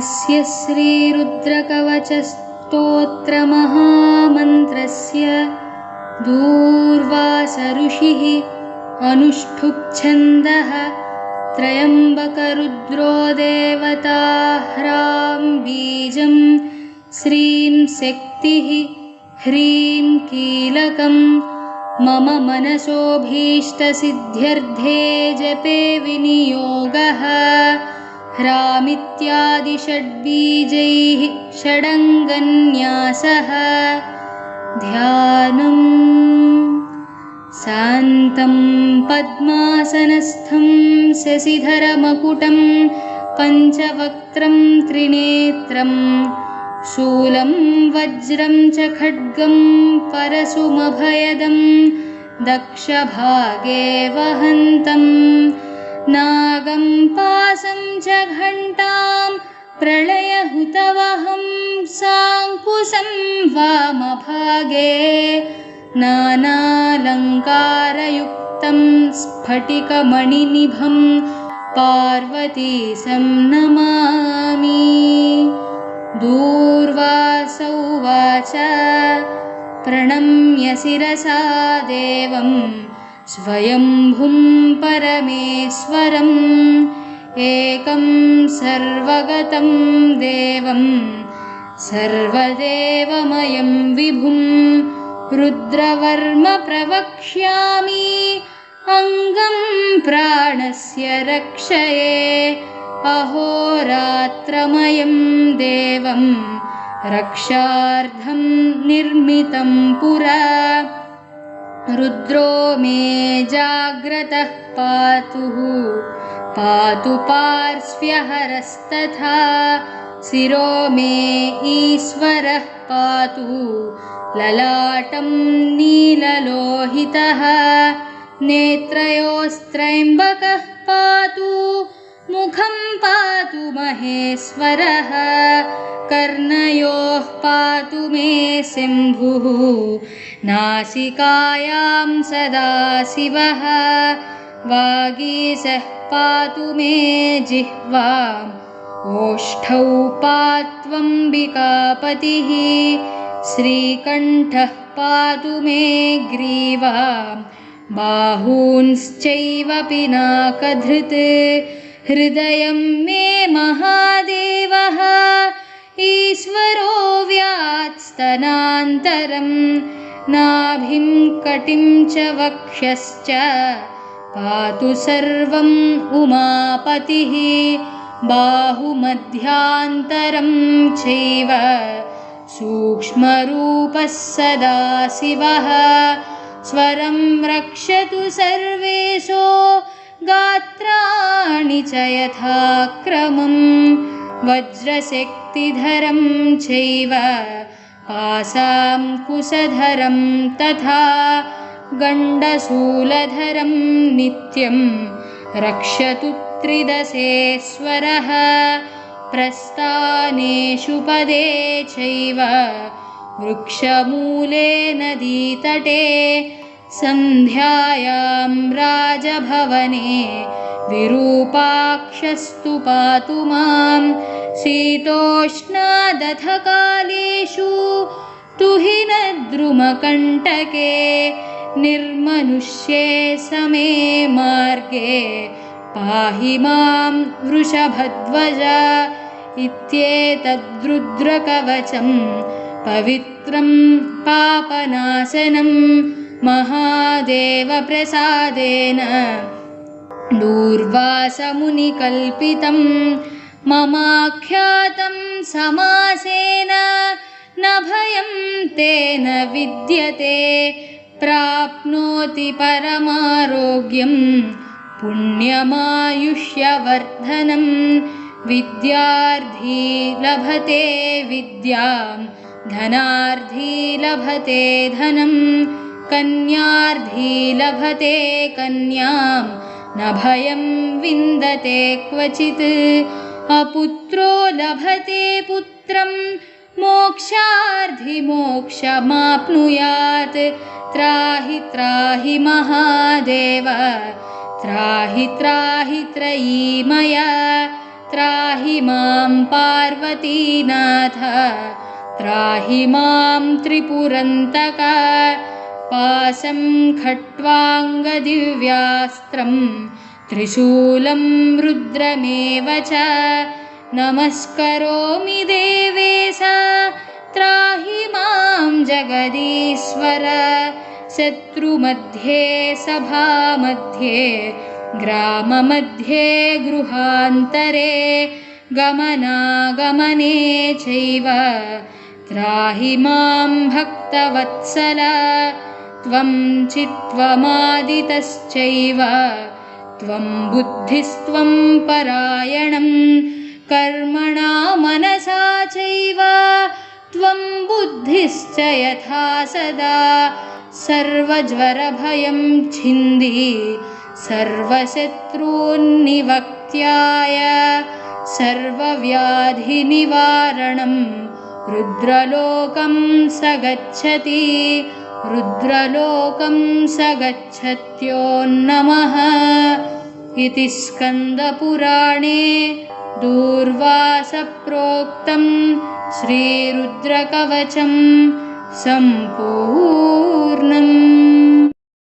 अस्य श्रीरुद्रकवचस्तोत्रमहामन्त्रस्य दूर्वासऋषिः अनुष्ठुप्छन्दः त्रयम्बकरुद्रो देवताह्रां बीजं श्रीं शक्तिः ह्रीं कीलकं। मम मनसोऽभीष्टसिद्ध्यर्थे जपे विनियोगः। ह्रामित्यादिषड्बीजैः षडङ्गन्यासः। ध्यानम् शान्तं पद्मासनस्थं शशिधरमकुटं पञ्चवक्त्रं त्रिनेत्रं शूलं वज्रं च खड्गं परशुमभयदं दक्षभागे वहन्तम् नागं पासं च घण्टां प्रलयहुतवहं साङ्कुशं वामभागे नानालङ्कारयुक्तं स्फटिकमणिनिभं पार्वतीशं नमामि। दूर्वासौवाच प्रणम्य शिरसा देवं स्वयम्भुं परमेश्वरम् एकं सर्वगतं देवं सर्वदेवमयं विभुं रुद्रवर्म प्रवक्ष्यामि अङ्गं प्राणस्य रक्षये। अहोरात्रमयं देवं रक्षार्थं निर्मितं पुरा। रुद्रो मे जाग्रतः पातुः पातु पार्श्व्यहरस्तथा। शिरो मे ईश्वरः पातु ललाटं नीललोहितः नेत्रयोस्त्रयम्बकः पातु मुखं पातु महेश्वरः कर्णयोः पातु मे शम्भुः नासिकायां सदाशिवः वागीशः पातु मे जिह्वाम् ओष्ठौ पात्वम्बिकापतिः श्रीकण्ठः पातु मे ग्रीवां बाहूंश्चैव पिनाकधृत् हृदयं मे महादेवः। ईश्वरो व्यात्स्तनान्तरं नाभिं कटिं च वक्ष्यश्च पातु सर्वम् उमापतिः। बाहुमध्यान्तरं चैव सूक्ष्मरूपः सदाशिवः स्वरं रक्षतु सर्वेशो गात्राणि च यथाक्रमं वज्रशक्तिधरं चैव पासां कुशधरं तथा गण्डशूलधरं नित्यं रक्षतु त्रिदशेश्वरः प्रस्थानेषु पदे चैव वृक्षमूले नदीतटे सन्ध्यायां राजभवने विरूपाक्षस्तु पातु मां शीतोष्णादथकालेषु तुहिनद्रुमकण्टके निर्मनुष्ये समे मार्गे पाहि मां वृषभध्वज इत्येतद्रुद्रकवचं पवित्रं पापनाशनं महादेवप्रसादेन दूर्वासमुनिकल्पितं ममाख्यातं समासेन न भयं तेन विद्यते प्राप्नोति परमारोग्यं पुण्यमायुष्यवर्धनं विद्यार्थी लभते विद्यां धनार्थी लभते धनं कन्यार्थी लभते कन्यां न भयं विन्दते क्वचित्। अपुत्रो लभते पुत्र चित्रं मोक्षार्धिमोक्षमाप्नुयात् त्राहि त्राहि महादेव त्राहि त्राहि त्रयीमया त्राहि मां पार्वतीनाथ त्राहि मां त्रिपुरन्तक पाशं खट्वाङ्गदिव्यास्त्रं त्रिशूलं रुद्रमेव च नमस्करोमि देवेश त्राहि मां जगदीश्वर शत्रुमध्ये सभामध्ये ग्राममध्ये गृहान्तरे गमनागमने चैव त्राहि मां भक्तवत्सल त्वं चित्त्वमादितश्चैव त्वं बुद्धिस्त्वं परायणं कर्मणा मनसा चैव त्वं बुद्धिश्च यथा सदा सर्वज्वरभयं छिन्दि सर्वशत्रून्निवक्त्याय सर्वव्याधिनिवारणं रुद्रलोकं स गच्छति रुद्रलोकं स गच्छत्यो नमः। इति स्कन्दपुराणे दूर्वासप्रोक्तं श्रीरुद्रकवचं सम्पूर्णम्